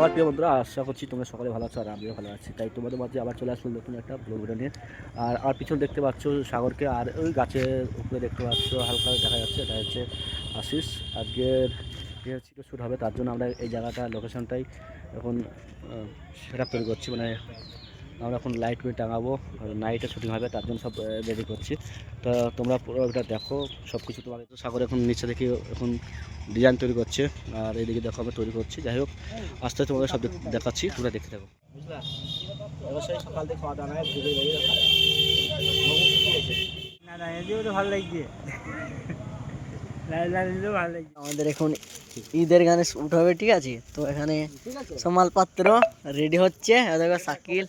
আমার প্রিয় বন্ধুরা, আশা করছি তোমরা সকালে ভালো আছো আর আমিও ভালো আছি। তাই তোমাদের মাঝে আবার চলে আসলো নতুন একটা ব্লগ ভিডিও নিয়ে। আর আর পিছনে দেখতে পাচ্ছ সাগরকে আর ওই গাছের উপরে দেখতে পাচ্ছ, হালকা দেখা যাচ্ছে, এটা হচ্ছে আশিস। আজকের যে ছিল শ্যুট হবে, তার জন্য আমরা এই জায়গাটা লোকেশনটাই এখন সেটা তৈরি করছি মানে আমরা এখন লাইট মিট টাঙাবো নাইটে শুটিং হবে তার জন্য সব রেডি করছি। তো তোমরা পুরো ওটা দেখো সব কিছু তোমার তো সাগর এখন নিচে থেকে এখন ডিজাইন তৈরি করছে আর এদিকে দেখো আমরা তৈরি করছি। যাই হোক আস্তে আস্তে তোমাদের সব দেখাচ্ছি তোমরা দেখতে থাকো। সকাল খাওয়া দাওয়া ভালো লাগছে। আমাদের এখন ঈদের গানে শুট হবে, ঠিক আছে? তো এখানে সমাল পাত্র রেডি হচ্ছে। দেখো শাকিল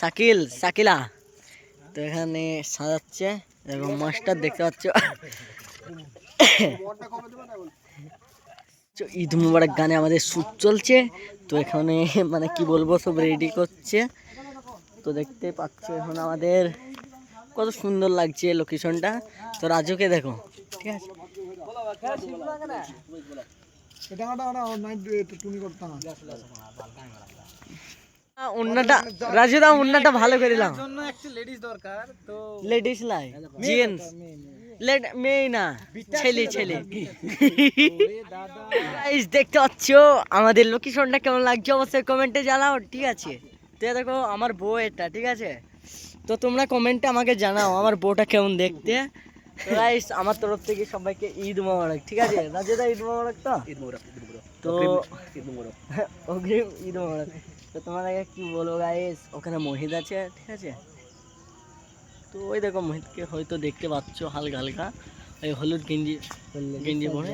শাকিল, শাকিলা। তো এখানে সাজাচ্ছে। দেখো মাস্টার দেখতে পাচ্ছ। ঈদ মুবারক গানে আমাদের শ্যুট চলছে। তো এখানে মানে কি বলব, সব রেডি করছে। তো দেখতে পাচ্ছ এখন আমাদের কত সুন্দর লাগছে লোকেশনটা তো রাজুকে দেখো, ঠিক আছে? মেয়ে না, ছেলে ছেলে। দেখতে পাচ্ছ, আমাদের লোকেশনটা কেমন লাগছে অবশ্যই কমেন্টে জানাও, ঠিক আছে? তো দেখো, আমার বউ এটা, ঠিক আছে? তো তোমরা কমেন্টে আমাকে জানাও, আমার বউটা কেমন দেখতে? গাইস আমার তরফ থেকে সবাইকে ঈদ মোবারক ঠিক আছে? রাজেদা ঈদ মোবারক তো? ঈদ মোবারক ঈদ মোবারক। তো ঈদ মোবারক। অগ্রিম ঈদ মোবারক। তো তোমাদেরকে কি বলব গাইস ওখানে মহিদ আছে ঠিক আছে? তো ওই দেখো মহিদকে হয়তো দেখতে পাচ্ছ হালকা হালকা। ওই হলুদ গেঞ্জি গেঞ্জি পরে।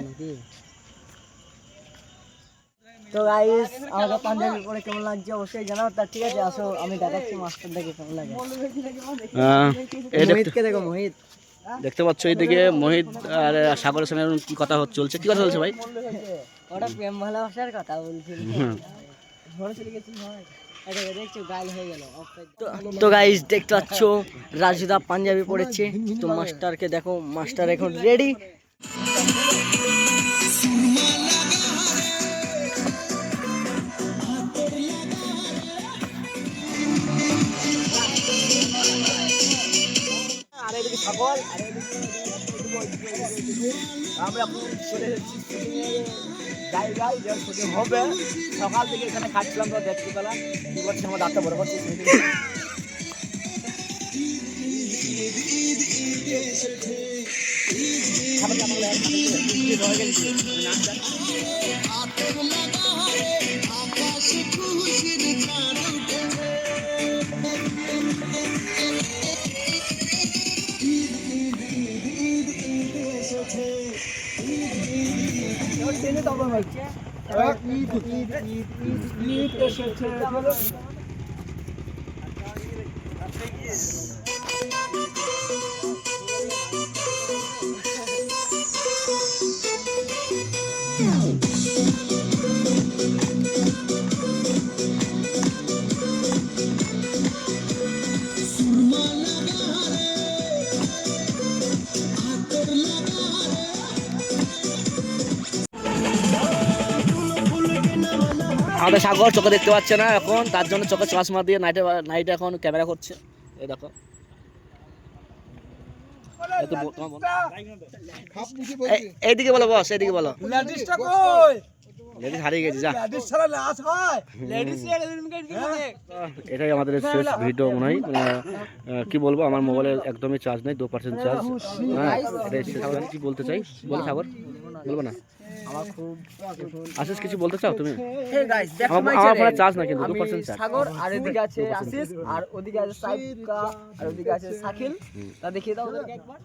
তো গাইস আমাকে পাঞ্জাবি পরে কেমন লাগছে অবশ্যই জানাও। তার ঠিক আছে আসো আমি দেখাচ্ছি মাস্টার দেখে কেমন লাগে। মোহিতকে দেখো মোহিত দেখতে পাচ্ছ এইদিকে মোহিত আর সাগরের সঙ্গে কি কথা হচ্ছে চলছে? কি কথা চলছে ভাই? ওটা প্রেম ভালোবাসার কথা তো গাইস দেখতে পাচ্ছ রাজুদা পাঞ্জাবি পড়েছে তো মাস্টারকে দেখো মাস্টার এখন রেডি এদিকে সাগর আর আমরা চলে এসেছি জায়গায় যে হবে। সকাল থেকে এখানে খাচ্ছিলাম তো দেখতে পেলাম। কি করছে আমার দাঁতটা বড় করছে Ya seni de alamak. Bak iyi tut, iyi tut, iyi tut, আমাদের সাগর চোখে দেখতে পাচ্ছে না এখন তার জন্য চোখে চশমা দিয়ে নাইটে নাইটে এখন ক্যামেরা করছে। এই দেখো। এইদিকে বলো বস এইদিকে বলো। লেডিস হারিয়ে গেছি যা। এটাই আমাদের শেষ ভিডিও মনে হয়। কি বলব আমার মোবাইলে একদমই চার্জ নেই দু পার্সেন্ট চার্জ হ্যাঁ কি বলতে চাই। বলো সাগর। বলব না। আশিস কিছু বলতে চাও তুমি? হে গাইস আমার আমার চার্জ না কিন্তু 2% চার্জ। সাগর আর এদিকে আছে আশিস আর ওদিকে আছে সাইফকা আর ওদিকে আছে শাকিল। তা দেখিয়ে দাও ওদেরকে একবার।